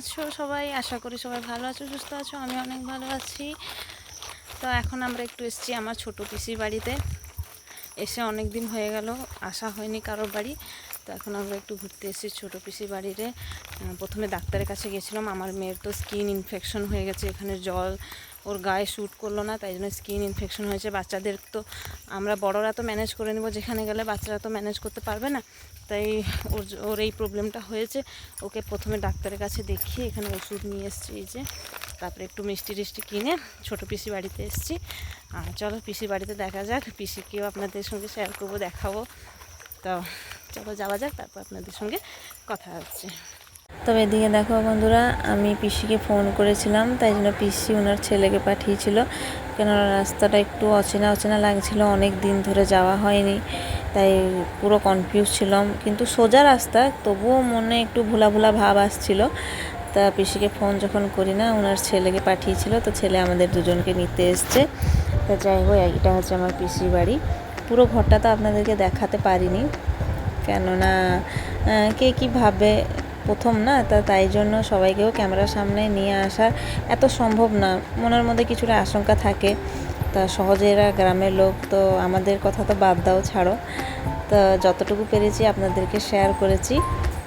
আছো সবাই? আশা করি সবাই ভালো আছো, সুস্থ আছো, আমি অনেক ভালো আছি। তো এখন আমরা একটু এসেছি আমার ছোট পিসির বাড়িতে। এসে অনেক দিন হয়ে গেল, আসা হয়নি কারোর বাড়ি। তো এখন আমরা একটু ঘুরতে এসেছি ছোটো পিসির বাড়িতে। প্রথমে ডাক্তারের কাছে গেছিলাম, আমার মেয়ের তো স্কিন ইনফেকশন হয়ে গেছে, এখানে জল ওর গায়ে শ্যুট করল না, তাই জন্য স্কিন ইনফেকশন হয়েছে। বাচ্চাদের তো আমরা বড়রা তো ম্যানেজ করে নেব, যেখানে গেলে বাচ্চারা তো ম্যানেজ করতে পারবে না। তাই ওর ওর এই প্রবলেমটা হয়েছে। ওকে প্রথমে ডাক্তারের কাছে দেখিয়ে এখানে ওষুধ নিয়ে এসেছি এই যে। তারপরে একটু মিষ্টি টিষ্টি কিনে ছোটো পিসি বাড়িতে এসেছি। আর চলো পিসি বাড়িতে দেখা যাক, পিসিকেও আপনাদের সঙ্গে শেয়ার করব, দেখাবো। তো চলো যাওয়া যাক, তারপর আপনাদের সঙ্গে কথা হচ্ছে। তবে এদিকে দেখো বন্ধুরা, আমি পিসিকে ফোন করেছিলাম, তাই জন্য পিসি ওনার ছেলেকে পাঠিয়েছিল। কেননা রাস্তাটা একটু অচেনা অচেনা লাগছিল, অনেক দিন ধরে যাওয়া হয়নি। তাই পুরো কনফিউজ ছিলাম। কিন্তু সোজা রাস্তা, তবুও মনে একটু ভোলা ভোলা ভাব আসছিল। তা পিসিকে ফোন যখন করি না ওনার ছেলেকে পাঠিয়েছিল, তো ছেলে আমাদের দুজনকে নিতে এসছে। তা যাই হোক, এটা হচ্ছে আমার পিসির বাড়ি। পুরো ঘরটা তো আপনাদেরকে দেখাতে পারিনি। কেননা কে কী ভাবে প্রথম না, তা তাই জন্য সবাইকেও ক্যামেরার সামনে নিয়ে আসার এত সম্ভব না। মনের মধ্যে কিছুটা আশঙ্কা থাকে। তা সহজে এরা গ্রামের লোক, তো আমাদের কথা তো বাদ দাও, ছাড়ো। তা যতটুকু পেরেছি আপনাদেরকে শেয়ার করেছি।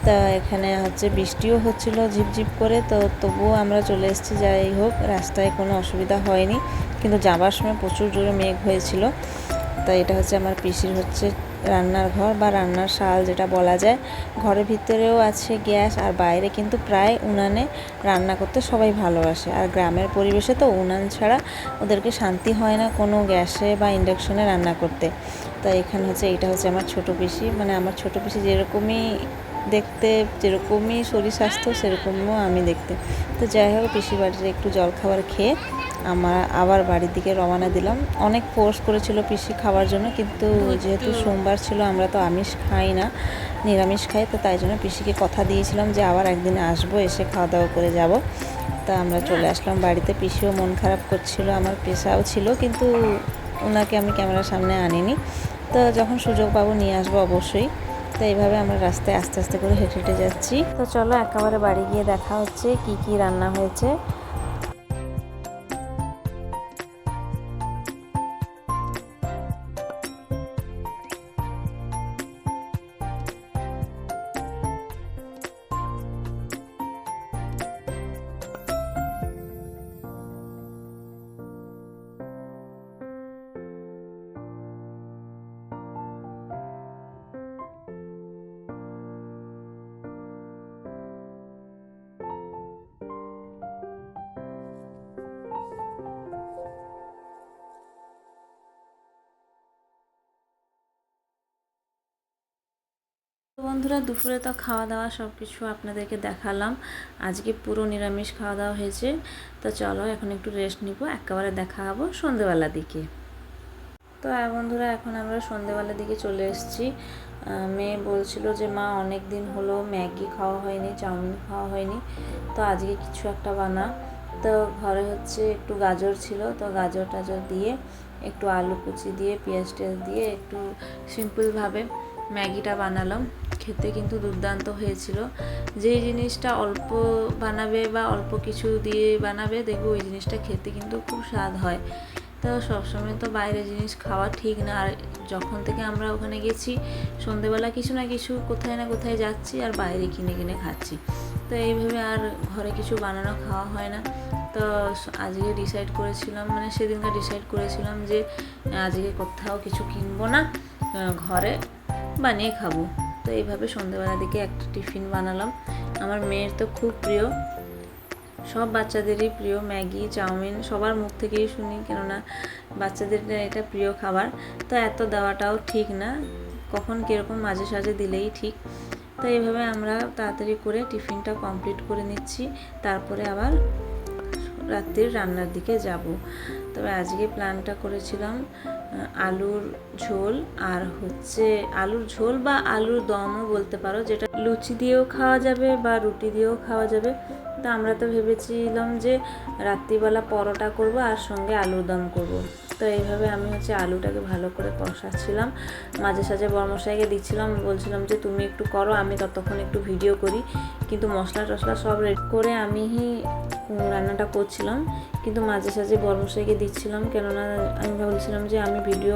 তা এখানে হচ্ছে বৃষ্টিও হচ্ছিল ঝিপঝিপ করে, তো তবুও আমরা চলে এসেছি, যাই হোক, রাস্তায় কোনো অসুবিধা হয়নি। কিন্তু যাবার সময় প্রচুর জোরে মেঘ হয়েছিল। তা এটা হচ্ছে আমার পিসির হচ্ছে রান্নার ঘর বা রান্নার শাল যেটা বলা যায়, ঘরের ভিতরেও আছে গ্যাস আর বাইরে কিন্তু প্রায় উনানে রান্না করতে সবাই ভালোবাসে। আর গ্রামের পরিবেশে তো উনান ছাড়া ওদেরকে শান্তি হয় না কোনো গ্যাসে বা ইন্ডাকশনে রান্না করতে। তাই এখানে হচ্ছে এটা হচ্ছে আমার ছোটো পিসি। মানে আমার ছোটো পিসি যেরকমই দেখতে যেরকমই শরীর স্বাস্থ্য সেরকমও আমি দেখতে। তো যাই হোক পিসি বাড়িতে একটু জলখাবার খেয়ে আমরা আবার বাড়ির দিকে রওনা দিলাম। অনেক ফোর্স করেছিল পিসি খাওয়ার জন্য কিন্তু যেহেতু সোমবার ছিল আমরা তো আমিষ খাই না নিরামিষ খাই তো তাই জন্য পিসিকে কথা দিয়েছিলাম যে আবার একদিন আসব এসে খাওয়া দাওয়া করে যাব। তা আমরা চলে আসলাম বাড়িতে। পিসিও মন খারাপ করছিল আমার পেশাও ছিল কিন্তু ওনাকে আমি ক্যামেরার সামনে আনিনি। তো যখন সুযোগ পাবো নিয়ে আসব অবশ্যই। তো এইভাবে আমরা রাস্তায় আস্তে আস্তে করে হেঁটে হেঁটে যাচ্ছি। তো চলো একেবারে বাড়ি গিয়ে দেখা হচ্ছে কি কি রান্না হয়েছে। বন্ধুরা, দুপুরে তো খাওয়া দাওয়া সব কিছু আপনাদেরকে দেখালাম। আজকে পুরো নিরামিষ খাওয়া দাওয়া হয়েছে। তো চলো, এখন একটু রেস্ট নিব, একেবারে দেখা হব সন্ধেবেলার দিকে। তো আর বন্ধুরা, এখন আমরা সন্ধেবেলার দিকে চলে এসেছি। মেয়ে বলছিল যে, মা অনেক দিন হলো ম্যাগি খাওয়া হয়নি, চাউমিন খাওয়া হয়নি। তো আজকে কিছু একটা বানা। তো ঘরে হচ্ছে একটু গাজর ছিল। তো গাজর টাজর দিয়ে একটু আলু কুচি দিয়ে পেঁয়াজ টেয়াজ দিয়ে একটু সিম্পলভাবে ম্যাগিটা বানালাম। খেতে কিন্তু দুর্দান্ত হয়েছিল। যেই জিনিসটা অল্প বানাবে বা অল্প কিছু দিয়ে বানাবে, দেখবে ওই জিনিসটা খেতে কিন্তু খুব স্বাদ হয়। তো সবসময় তো বাইরে জিনিস খাওয়া ঠিক না। আর যখন থেকে আমরা ওখানে গেছি, সন্ধেবেলা কিছু না কিছু কোথায় না কোথায় যাচ্ছি আর বাইরে কিনে কিনে খাচ্ছি। তো এইভাবে আর ঘরে কিছু বানানো খাওয়া হয় না। তো আজকে ডিসাইড করেছিলাম মানে সেদিনকে ডিসাইড করেছিলাম যে আজকে কোথাও কিছু কিনবো না ঘরে। বানিয়ে খাব। তো এইভাবে সন্ধেবেলার দিকে একটা টিফিন বানালাম। আমার মেয়ের তো খুব প্রিয়। সব বাচ্চাদেরই প্রিয়। ম্যাগি, চাউমিন সবার মুখ থেকেই শুনি, কেননা বাচ্চাদের এটা প্রিয় খাবার। তো এত দেওয়াটাও ঠিক না। কখন কীরকম মাঝে সাঝে দিলেই ঠিক। তো এইভাবে আমরা তাড়াতাড়ি করে টিফিনটা কমপ্লিট করে নিচ্ছি। তারপরে আবার রাত্রির রান্নার দিকে যাব। তবে আজকে প্ল্যানটা করেছিলাম আলুর ঝোল আর হচ্ছে আলুর ঝোল বা আলুর দমও বলতে পারো, যেটা লুচি দিয়েও খাওয়া যাবে বা রুটি দিয়েও খাওয়া যাবে। তো আমরা তো ভেবেছিলাম যে রাত্রিবেলা পরোটা করব আর সঙ্গে আলুর দম করব। তো এইভাবে আমি হচ্ছে আলুটাকে ভালো করে কষাচ্ছিলাম। মাঝে সাঝে বর্মশাইকে দিচ্ছিলাম, বলছিলাম যে তুমি একটু করো, আমি ততক্ষণ একটু ভিডিও করি। কিন্তু মশলা টশলা সব রেডি করে আমি রান্নাটা করছিলাম। কিন্তু মাঝে সাঝে বর্মশাইকে দিচ্ছিলাম, কেননা আমি বলছিলাম যে আমি ভিডিও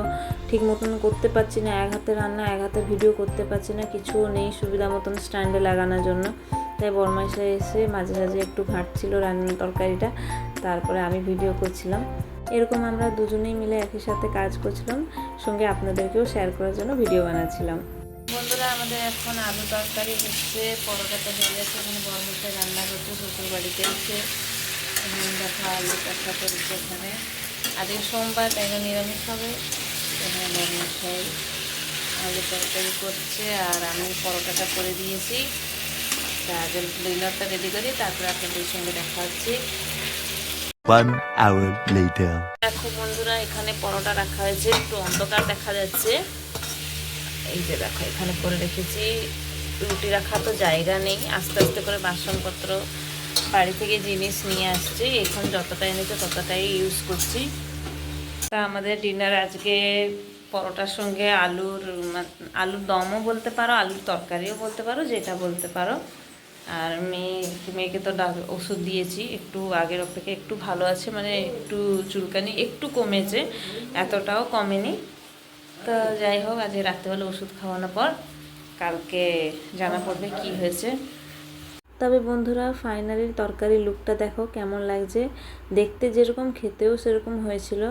ঠিক মতন করতে পারছি না। এক হাতে রান্না, এক হাতে ভিডিও করতে পারছি না। কিছুও নেই সুবিধা মতন স্ট্যান্ডে লাগানোর জন্য। তাই বরমাইশা এসে মাঝে মাঝে একটু ঘাঁটছিল রান্নার তরকারিটা, তারপরে আমি ভিডিও করছিলাম। এরকম আমরা দুজনেই মিলে একই সাথে কাজ করছিলাম, সঙ্গে আপনাদেরকেও শেয়ার করার জন্য ভিডিও বানাচ্ছিলাম। বন্ধুরা, আমাদের এখন আলু তরকারি হচ্ছে পরোটাটা হয়ে গেছে, এখানে বরমুখে রান্না করছে শ্বশুর বাড়িতে এসে দেখো আলু তরকা করছে এখানে। আজকে সোমবার, তাই না নিরামিষ হবে? এখানে বরমশাই আলু তরকারি করছে, আর আমি পরোটাটা করে দিয়েছি। তা আগে ডিনারটা রেডি করি তারপরে আপনাদের সঙ্গে দেখা হচ্ছে। দেখো বন্ধুরা এখানে পরোটা রাখা হয়েছে একটু অন্ধকার দেখা যাচ্ছে। এই যে দেখো এখানে করে রেখেছি। রুটি রাখার তো জায়গা নেই আস্তে আস্তে করে বাসনপত্র বাড়ি থেকে জিনিস নিয়ে আসছি। এখন যতটা এনেছে ততটাই ইউজ করছি। তা আমাদের ডিনার আজকে পরোটার সঙ্গে আলুর আলুর দমও বলতে পারো আলুর তরকারিও বলতে পারো যেটা বলতে পারো। আর মেয়ে, মেয়েকে তো ওষুধ দিয়েছি, একটু আগের অপেক্ষা একটু ভালো আছে মানে একটু চুলকানি একটু কমেছে, এতটাও কমেনি। তো যাই হোক, আজকে রাত্রেবেলা ওষুধ খাওয়ানোর পর কালকে জানা পড়বে কি হয়েছে। তবে বন্ধুরা, ফাইনালি তরকারি লুকটা দেখো কেমন লাগছে। দেখতে যেরকম, খেতেও সেরকম হয়েছিল।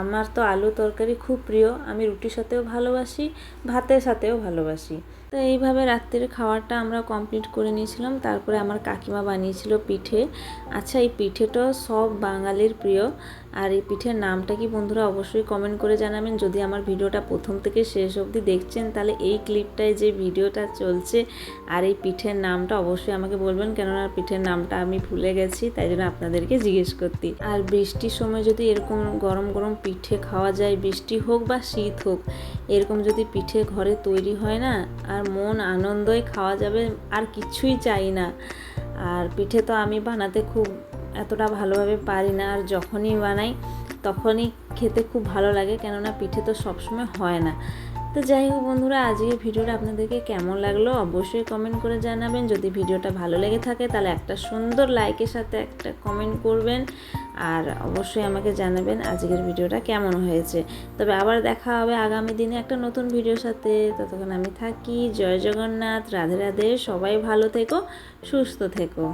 আমার তো আলু তরকারি খুব প্রিয়। আমি রুটির সাথেও ভালোবাসি, ভাতের সাথেও ভালোবাসি। তো এইভাবে রাত্রের খাওয়ারটা আমরা কমপ্লিট করে নিয়েছিলাম। তারপরে আমার কাকিমা বানিয়েছিল পিঠে। আচ্ছা এই পিঠেটা সব বাঙালির প্রিয়। আর এই পিঠের নামটা কি বন্ধুরা অবশ্যই কমেন্ট করে জানাবেন। যদি আমার ভিডিওটা প্রথম থেকে শেষ অবধি দেখছেন, তাহলে এই ক্লিপটায় যে ভিডিওটা চলছে আর এই পিঠের নামটা অবশ্যই আমাকে বলবেন। কেননা পিঠের নামটা আমি ভুলে গেছি, তাই জন্য আপনাদেরকে জিজ্ঞেস করতে আর বৃষ্টির সময় যদি এরকম গরম গরম পিঠে খাওয়া যায়, বৃষ্টি হোক বা শীত হোক এরকম যদি পিঠে ঘরে তৈরি হয় না, আর মন আনন্দই খাওয়া যাবে, আর কিছুই চাই না। আর পিঠে তো আমি বানাতে খুব এতটা ভালোভাবে পারি না, আর যখনই বানাই তখনই খেতে খুব ভালো লাগে, কেননা পিঠে তো সবসময় হয় না। তো যাই হোক বন্ধুরা আজকে ভিডিওটা আপনাদেরকে কেমন লাগল অবশ্যই কমেন্ট করে জানাবেন। যদি ভিডিওটা ভালো লেগে থাকে তাহলে একটা সুন্দর লাইকের সাথে একটা কমেন্ট করবেন আর অবশ্যই আমাকে জানাবেন আজকের ভিডিওটা কেমন হয়েছে। তবে আবার দেখা হবে আগামী দিনে একটা নতুন ভিডিওর সাথে। ততক্ষণ আমি থাকি, জয় জগন্নাথ, রাধে রাধে, সবাই ভালো থেকো, সুস্থ থেকো।